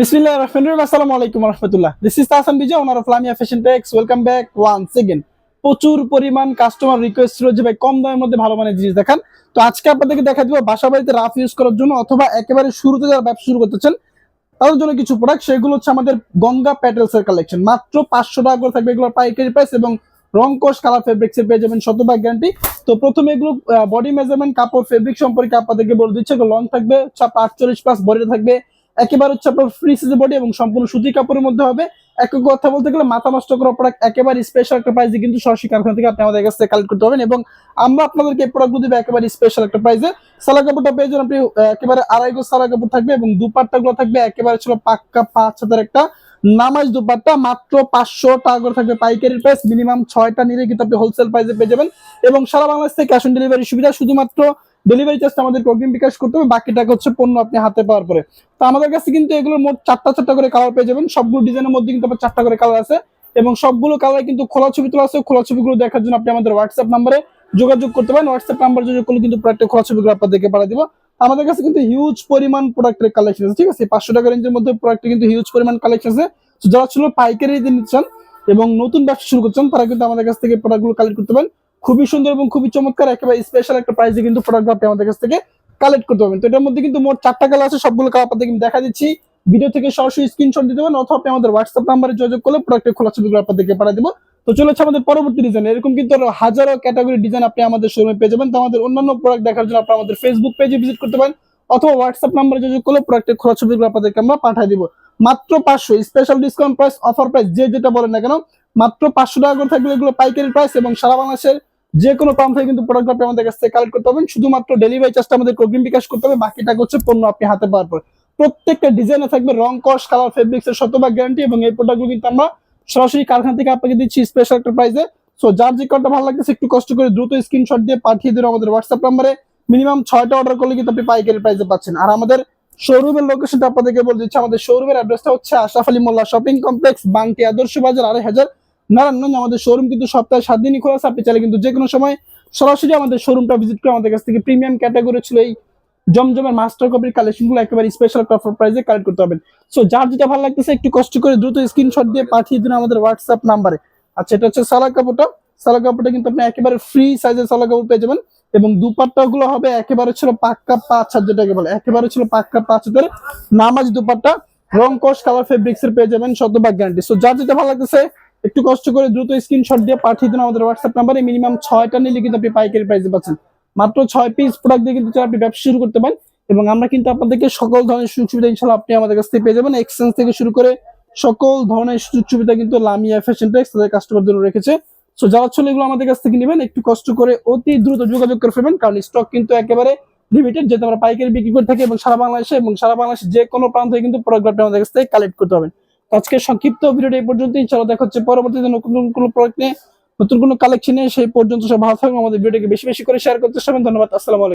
বিসমিল্লাহ রহমান রহিম। আসসালামু আলাইকুম রহমতুল্লাহ। This Tahsan Bijoy owner of Lamia fashion tex welcome back once again প্রচুর পরিমাণ কাস্টমার রিকোয়েস্ট ছিল যে ভাই। কম দামের মধ্যে ভালো মানের জিনিস দেখান। তো আজকে আপনাদেরকে দেখা দিব বাসা বাড়িতে রাফ ইউজ করার জন্য অথবা একেবারে শুরুতে যারা ব্যবসা শুরু করতেছেন তাদের জন্য কিছু প্রোডাক্ট সেগুলো হচ্ছে আমাদের গঙ্গা কালেকশন মাত্র পাঁচশো টাকা করে থাকবে এগুলোর পাইকারি প্রাইস এবং রং কোষ কালার ফেব্রিক্স পেয়ে যাবেন শতভাগ গ্যারান্টি তো প্রথমে এগুলো বডি মেজারমেন্ট কাপড় ফেব্রিক সম্পর্কে আপনাদেরকে বলে দিচ্ছে। লং থাকবে আটচল্লিশ প্লাস বডিতে থাকবে। একেবারে হচ্ছে আপনার ফ্রি সাইজের বডি এবং সম্পূর্ণ সুতি কাপড়ের মধ্যে হবে। এক কথা বলতে গেলে মাথা নষ্ট করা প্রোডাক্ট একেবারে স্পেশাল একটা প্রাইসে কিন্তু সরাসরি কারখানা থেকে আপনি আমাদের কাছ কালেক্ট করতে পারবেন এবং আমরা আপনাদেরকে এই প্রোডাক্টগুলো দিব একেবারে স্পেশাল একটা প্রাইসে সালা কাপড়টা পেয়ে যাবেন আপনি একেবারে আড়াই গজ সালা কাপড় থাকবে এবং দুপাট্টা গুলো থাকবে একেবারে ছিল পাক্কা পাঁচ হাজার একটা নামাজ দুপাট্টা, মাত্র পাঁচশো টাকা করে থাকবে পাইকারি প্রাইস মিনিমাম ছয়টা নিলে কিন্তু আপনি হোলসেল প্রাইসে পেয়ে যাবেন। এবং সারা বাংলাদেশ থেকে ক্যাশ অন ডেলিভারি সুবিধা, শুধুমাত্র ডেলিভারি চার্জটা আমাদের অগ্রিম বিকাশ করতে হবে, বাকি টাকা হচ্ছে পণ্য আপনি হাতে পাওয়ার পরে। তো আমাদের কাছে কিন্তু এগুলোর মোট চারটা চারটা করে কালার পেয়ে যাবেন। সবগুলো ডিজাইনের মধ্যে কিন্তু আপনার চারটা করে কালার আছে এবং সবগুলো কালার কিন্তু খোলা ছবি তোলা আছে। খোলা ছবিগুলো দেখার জন্য আপনি আমাদের হোয়াটসঅ্যাপ নাম্বারে যোগাযোগ করতে পারেন। হোয়াটসঅ্যাপ নাম্বার যোগাযোগ করলে কিন্তু প্রোডাক্টের খোলা ছবিগুলো আপনাদেরকে পাঠিয়ে দিব। আমাদের কাছে কিন্তু হিউজ পরিমাণ প্রোডাক্টের কালেকশন আছে, ঠিক আছে? পাঁচশো টাকা রেঞ্জের মধ্যে প্রোডাক্টে কিন্তু হিউজ পরিমাণ কালেকশন আছে। যারা ছিল পাইকারি নিতে চান এবং নতুন ব্যবসা শুরু করছেন তারা কিন্তু আমাদের কাছ থেকে প্রোডাক্টগুলো কালেক্ট করতে পারেন। খুবই সুন্দর এবং খুবই চমৎকার, একেবারে স্পেশাল একটা প্রাইসে কিন্তু প্রোডাক্ট আপনি আমাদের কাছ থেকে কালেক্ট করতে পারবেন। তো এটার মধ্যে কিন্তু মোট চারটা কালার আছে সবগুলো কালার আপনাদের আমি দেখা দিচ্ছি। ভিডিও থেকে সরাসরি স্ক্রিনশট দিতে পারেন অথবা আপনি আমাদের হোয়াটসঅ্যাপ নাম্বারে যোগাযোগ করলে প্রোডাক্টের খোলা ছবিগুলো আপনাদেরকে পাঠিয়ে দেবো। তো চলে হচ্ছে আমাদের পরবর্তী ডিজাইন এরকম কিন্তু হাজারো ক্যাটাগরি ডিজাইন আপনি আমাদের শোরুমে পেয়ে যাবেন। তো আমাদের অন্যান্য প্রোডাক্ট দেখার জন্য আপনি আমাদের ফেসবুক পেজে ভিজিট করতে পারেন, অথবা হোয়াটসঅ্যাপ নাম্বারে যোগাযোগ করলে প্রোডাক্টের খোলা ছবিগুলো আপনাদেরকে আমরা পাঠিয়ে দিব। মাত্র পাঁচশো special discount price offer price যে যেটা বলেন না কেন, মাত্র পাঁচশো টাকা করে থাকবে এগুলো পাইকারি প্রাইস এবং সারা বাংলাদেশের যে কোনো প্রান্ত থেকে কিন্তু প্রোডাক্ট আপনি আমাদের কাছ থেকে কালেক্ট করতে পারবেন। শুধুমাত্র ডেলিভারি চার্জটা আমাদের অগ্রিম বিকাশ করতে হবে বাকি টাকা হচ্ছে পণ্য আপনি হাতে পাওয়ার পর। প্রত্যেকটা ডিজাইনে থাকবে রং, কস কালার ফেব্রিক্স এর শতভাগ গ্যারান্টি এবং এই প্রোডাক্টগুলো কিন্তু আমরা সরাসরি কারখানা থেকে আপনাকে দিচ্ছি স্পেশাল একটা প্রাইসে সো যার যে কোনটা ভালো লাগতেছে, একটু কষ্ট করে দ্রুত স্ক্রিনশট দিয়ে পাঠিয়ে দিন আমাদের হোয়াটসঅ্যাপ নাম্বারে মিনিমাম ছয়টা অর্ডার করলে কিন্তু আপনি পাইকারি প্রাইসে পাচ্ছেন। আর আমাদের শোরুমের লোকেশনটা আপনাদেরকে বলে দিচ্ছি, আমাদের শোরুমের অ্যাড্রেসটা হচ্ছে আশরাফ আলী মোল্লা শপিং কমপ্লেক্স বাংটি আদর্শ বাজার, আড়াই হাজার নারায়ণগঞ্জ আমাদের শোরুম কিন্তু সপ্তাহে সাত দিনই খোলা আছে। আপনি চাইলে কিন্তু যে কোনো সময় সরাসরি আমাদের শোরুমটা ভিজিট করে আমাদের কাছ থেকে প্রিমিয়াম ক্যাটাগরি ছিল এই জমজমের মাস্টার কপির কালেকশনগুলো একেবারে স্পেশাল একটা অফার প্রাইসে কালেক্ট করতে পারবেন। সো যার যেটা ভালো লাগতেছে, একটু কষ্ট করে দ্রুত স্ক্রিনশট দিয়ে পাঠিয়ে দিন আমাদের হোয়াটসঅ্যাপ নাম্বারে আচ্ছা এটা হচ্ছে সালা কাপড়টা। সালা কাপড়টা কিন্তু আপনি একেবারে ফ্রি সাইজের সালা কাপড় পেয়ে যাবেন এবং দুপাট্টা গুলো হবে একেবারে ছিল পাক্কা পাঁচ হাজার যেটাকে বলে, একেবারে ছিল পাক্কা পাঁচ হাজার নামাজ দুপাট্টা। রং কোষ কালার ফেব্রিক্স এর পেয়ে যাবেন শতভাগ গ্যারান্টি সো যার যেটা ভালো লাগতেছে একটু কষ্ট করে দ্রুত স্ক্রিনশট দিয়ে পাঠিয়ে দিন আমাদের হোয়াটসঅ্যাপ নাম্বারে মিনিমাম ছয়টা নিলে কিন্তু আপনি পাইকারি প্রাইসে পাচ্ছেন। মাত্র ছয় পিস প্রোডাক্ট দিয়ে কিন্তু আপনি ব্যবসা শুরু করতে পারেন এবং আমরা কিন্তু আপনাদেরকে সকল ধরনের সুযোগ সুবিধা ইনশাল্লাহ আপনি আমাদের কাছ থেকে পেয়ে যাবেন। এক্সচেঞ্জ থেকে শুরু করে সকল ধরনের সুযোগ সুবিধা কিন্তু লামিয়া ফ্যাশন টেক্স তাদের কাস্টমার জন্য রেখেছে। সো যারা ছিল এগুলো আমাদের কাছ থেকে নেবেন, একটু কষ্ট করে অতি দ্রুত যোগাযোগ করে ফেলবেন, কারণ স্টক কিন্তু একেবারে লিমিটেড যেটা আমরা পাইকারি বিক্রি করে থাকি এবং সারা বাংলাদেশে এবং সারা বাংলাদেশে যে কোনো প্রান্ত থেকে কিন্তু প্রোডাক্ট আমাদের কাছ থেকে কালেক্ট করতে তো আজকে সংক্ষিপ্ত ভিডিওটা এই পর্যন্তই। ইনশাআল্লাহ দেখা হচ্ছে পরবর্তীতে নতুন কোনো প্রোডাক্ট নিয়ে, নতুন কোনো কালেকশনে সেই পর্যন্ত সব ভালো থাকবে আমাদের ভিডিওকে বেশি বেশি করে শেয়ার করতে পারবেন ধন্যবাদ। আসসালামু